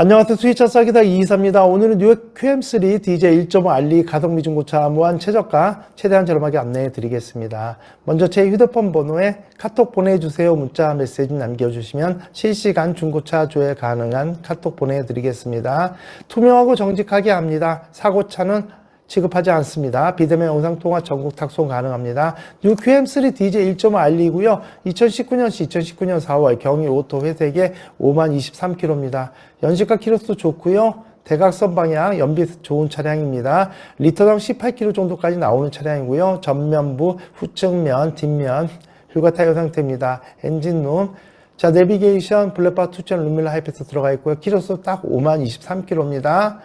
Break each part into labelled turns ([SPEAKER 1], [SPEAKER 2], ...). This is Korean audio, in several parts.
[SPEAKER 1] 안녕하세요. 수위차 싸기다 이이사입니다. 오늘은 뉴욕 QM3 DJ 1.5 알리 가성비 중고차 무한 최저가 최대한 저렴하게 안내해 드리겠습니다. 먼저 제 휴대폰 번호에 카톡 보내주세요. 문자 메시지 남겨주시면 실시간 중고차 조회 가능한 카톡 보내드리겠습니다. 투명하고 정직하게 합니다. 사고차는 취급하지 않습니다. 비대면 영상통화 전국 탁송 가능합니다. 뉴 QM3 DJ 1.5 알리고요. 2019년 시 2019년 4월 경위 오토 회색에 5만 23km입니다. 연식과 키로수 좋고요. 대각선 방향 연비 좋은 차량입니다. 리터당 18km 정도까지 나오는 차량이고요. 전면부, 후측면, 뒷면 휠과 타이어 상태입니다. 엔진룸 자 내비게이션 블랙바 투천 루밀라 하이패스 들어가 있고요. 키로수 딱 5만 23km입니다.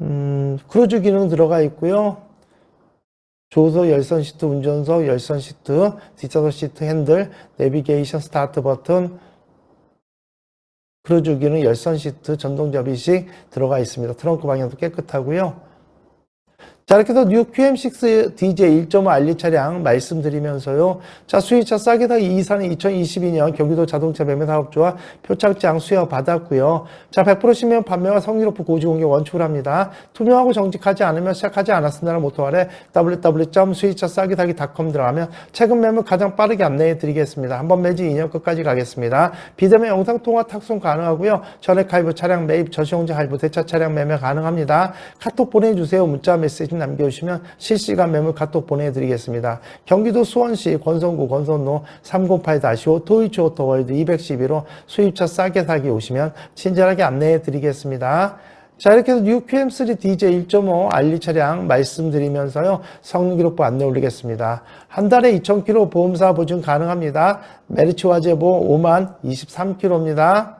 [SPEAKER 1] 음, 크루즈 기능 들어가 있고요. 조서 열선 시트, 운전석 열선 시트, 뒷좌석 시트 핸들, 내비게이션 스타트 버튼, 크루즈 기능 열선 시트, 전동 접이식 들어가 있습니다. 트렁크 방향도 깨끗하고요. 자, 이렇게 해서 뉴 QM6 DJ 1.5 알리 차량 말씀드리면서요. 자, 수입차 싸게 사기 이사는 2022년 경기도 자동차 매매 사업주와 표창장 수여 받았고요. 자, 100% 신명 판매와 성리 높은 고지 공개 원칙을 합니다. 투명하고 정직하지 않으면 시작하지 않았습니다는 모토 아래 www.수입차 싸게 사기.com 들어가면 최근 매물 가장 빠르게 안내해 드리겠습니다. 한번 매지 2년 끝까지 가겠습니다. 비대면 영상 통화 탁송 가능하고요. 전액 할부 차량 매입 저시용지 할부 대차 차량 매매 가능합니다. 카톡 보내주세요. 문자 메시지 남겨주시면 실시간 매물 카톡 보내드리겠습니다. 경기도 수원시 권선구 권선로 308-5 토이치 오토월드 211호 수입차 싸게 사기 오시면 친절하게 안내해 드리겠습니다. 자, 이렇게 해서 뉴 QM3 DJ 1.5 알리 차량 말씀드리면서요, 성능 기록부 안내 올리겠습니다. 한 달에 2,000km 보험사 보증 가능합니다. 메리츠 화재보 5만 23km입니다.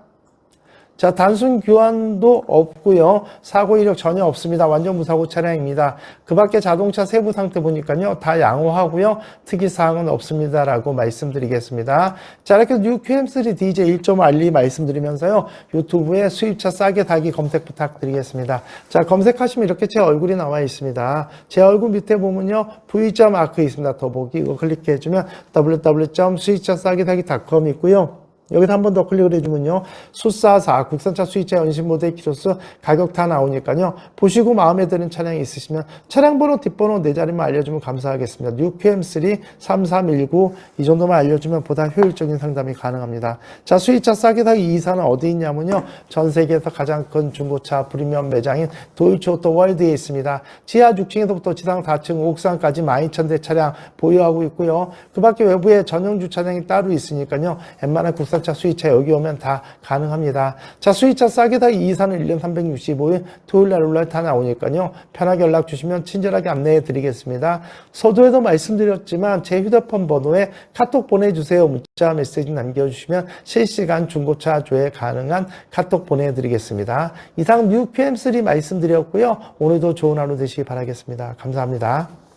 [SPEAKER 1] 자, 단순 교환도 없고요. 사고 이력 전혀 없습니다. 완전 무사고 차량입니다. 그 밖에 자동차 세부 상태 보니까요. 다 양호하고요. 특이 사항은 없습니다라고 말씀드리겠습니다. 자, 이렇게 뉴 QM3 DJ 1.5 알리 말씀드리면서요. 유튜브에 수입차 싸게 사기 검색 부탁드리겠습니다. 자, 검색하시면 이렇게 제 얼굴이 나와 있습니다. 제 얼굴 밑에 보면요. V자 마크 있습니다. 더보기 이거 클릭해 주면 www.수입차 싸게 사기.com 있고요. 여기서 한 번 더 클릭을 해주면요. 수사사 국산차 수입차 연신 모델 키로수 가격 다 나오니까요. 보시고 마음에 드는 차량이 있으시면 차량 번호 뒷번호 네 자리만 알려주면 감사하겠습니다. 6PM3 3319 이 정도만 알려주면 보다 효율적인 상담이 가능합니다. 자 수입차 싸게 사기 이사는 어디 있냐면요. 전 세계에서 가장 큰 중고차 프리미엄 매장인 도이치오토 월드에 있습니다. 지하 6층에서부터 지상 4층 옥상까지 12,000대 차량 보유하고 있고요. 그 밖에 외부에 전용 주차장이 따로 있으니까요. 웬만한 국산 차 수입차 여기 오면 다 가능합니다. 자, 수입차 싸게 다 이사는 1년 365일 토요일 날 올라 다 나오니까요. 편하게 연락 주시면 친절하게 안내해 드리겠습니다. 서두에도 말씀드렸지만 제 휴대폰 번호에 카톡 보내주세요. 문자 메시지 남겨주시면 실시간 중고차 조회 가능한 카톡 보내드리겠습니다. 이상 뉴 PM3 말씀드렸고요. 오늘도 좋은 하루 되시기 바라겠습니다. 감사합니다.